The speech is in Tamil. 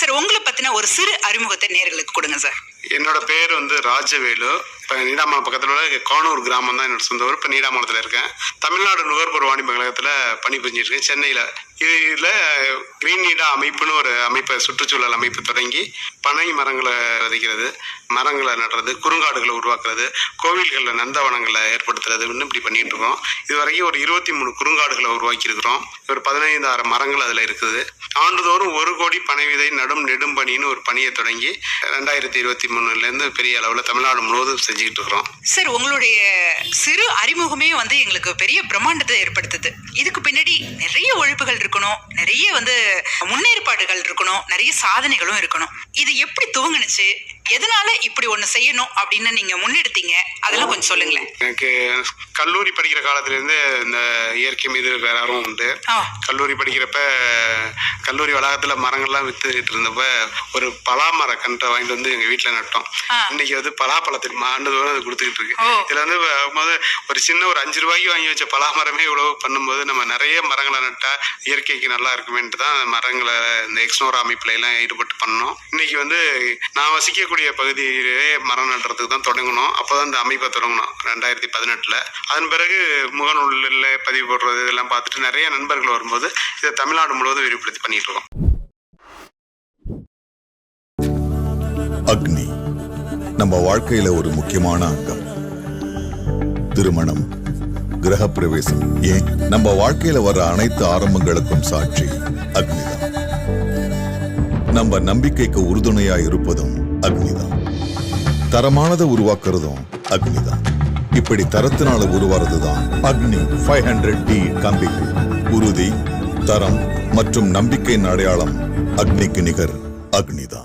சார் உங்களை பத்தின ஒரு சிறு அறிமுகத்தை நேர்களுக்கு கொடுங்க சார். என்னோட பேர் வந்து ராஜவேலு. இப்போ நீடாமலம் பக்கத்தில் உள்ள கானூர் கிராமம் தான் என்னோட சொந்த ஊர். இப்போ நீடாமலத்தில் இருக்கேன். தமிழ்நாடு நுகர்பொருள் வாணிப கழகத்தில் பணி சென்னையில். இதில் கிரீன் நீடா அமைப்புன்னு ஒரு அமைப்பை சுற்றுச்சூழல் அமைப்பு தொடங்கி பனை மரங்களை விதைக்கிறது மரங்களை நடுறது குறுங்காடுகளை உருவாக்குறது கோவில்களில் நந்தவனங்களை ஏற்படுத்துறதுன்னு இப்படி பண்ணிட்டு இருக்கோம். இது வரைக்கும் ஒரு இருபத்தி மூணு குறுங்காடுகளை உருவாக்கியிருக்கிறோம். ஒரு பதினைந்தாயிரம் மரங்கள் அதில் இருக்குது. ஆண்டுதோறும் ஒரு கோடி பனை விதை நடும் நெடும் பணின்னு ஒரு பணியை தொடங்கி ரெண்டாயிரத்தி இருபத்தி மூணுலேருந்து பெரிய அளவில் தமிழ்நாடு முழுவதும் செஞ்சு செஞ்சுக்கிட்டு இருக்கிறோம். சார் உங்களுடைய சிறு அறிமுகமே வந்து எங்களுக்கு பெரிய பிரம்மாண்டத்தை ஏற்படுத்துது. இதுக்கு பின்னாடி நிறைய ஒழிப்புகள் இருக்கணும் நிறைய வந்து முன்னேற்பாடுகள் இருக்கணும் நிறைய சாதனைகளும் இருக்கணும். இது எப்படி துவங்குனுச்சு? எதனால இப்படி ஒண்ணு செய்யணும் அப்படின்னு நீங்க முன்னெடுத்தீங்க அதெல்லாம் கொஞ்சம் சொல்லுங்களேன் எனக்கு கல்லூரி படிக்கிற காலத்துலேருந்து இந்த இயற்கை மீது வேற ஆர்வம் உண்டு. கல்லூரி படிக்கிறப்ப கல்லூரி வளாகத்தில் மரங்கள்லாம் வித்துக்கிட்டு இருந்தப்ப ஒரு பலாமர கன்றை வாங்கிட்டு வந்து எங்கள் வீட்டில் நட்டோம். இன்னைக்கு வந்து பலாப்பழத்தின் ஆண்டுதோறும் அது கொடுத்துக்கிட்டு இருக்கு. இதில் வந்து ஒரு சின்ன ஒரு அஞ்சு ரூபாய்க்கு வாங்கி வச்ச பலாமரமே இவ்வளவு பண்ணும்போது நம்ம நிறைய மரங்களை நட்டா இயற்கைக்கு நல்லா இருக்குமேன்ட்டு தான் மரங்களை இந்த எக்ஸ்னோரா அமைப்புல எல்லாம் ஈடுபட்டு பண்ணோம் இன்னைக்கு வந்து நான் வசிக்கக்கூடிய பகுதியிலே மரம் நடுறதுக்கு தான் தொடங்கணும். அப்போதான் இந்த அமைப்பை தொடங்கணும். ரெண்டாயிரத்தி பதினெட்டில். அதன் பிறகு முகநூலில் பதிவு போடுறது இதெல்லாம் பார்த்துட்டு நிறைய நண்பர்கள் வரும்போது இதை தமிழ்நாடு முழுவதும் விரிவுபடுத்தி பண்ணிட்டு இருக்கோம். அக்னி நம்ம வாழ்க்கையில ஒரு முக்கியமான அங்கம். திருமணம் கிரகப்பிரவேசம். ஏன்? நம்ம வாழ்க்கையில வர அனைத்து ஆரம்பங்களுக்கும் சாட்சி அக்னிதான். நம்ம நம்பிக்கைக்கு உறுதுணையா இருப்பதும் அக்னிதான். தரமானதை உருவாக்குறதும் அக்னிதான். இப்படி தரத்தினால உருவாறதுதான் அக்னி ஃபைவ் ஹண்ட்ரட் டி கம்பிகள். உறுதி தரம் மற்றும் நம்பிக்கையின் அடையாளம் அக்னிக்கு நிகர் அக்னிதான்.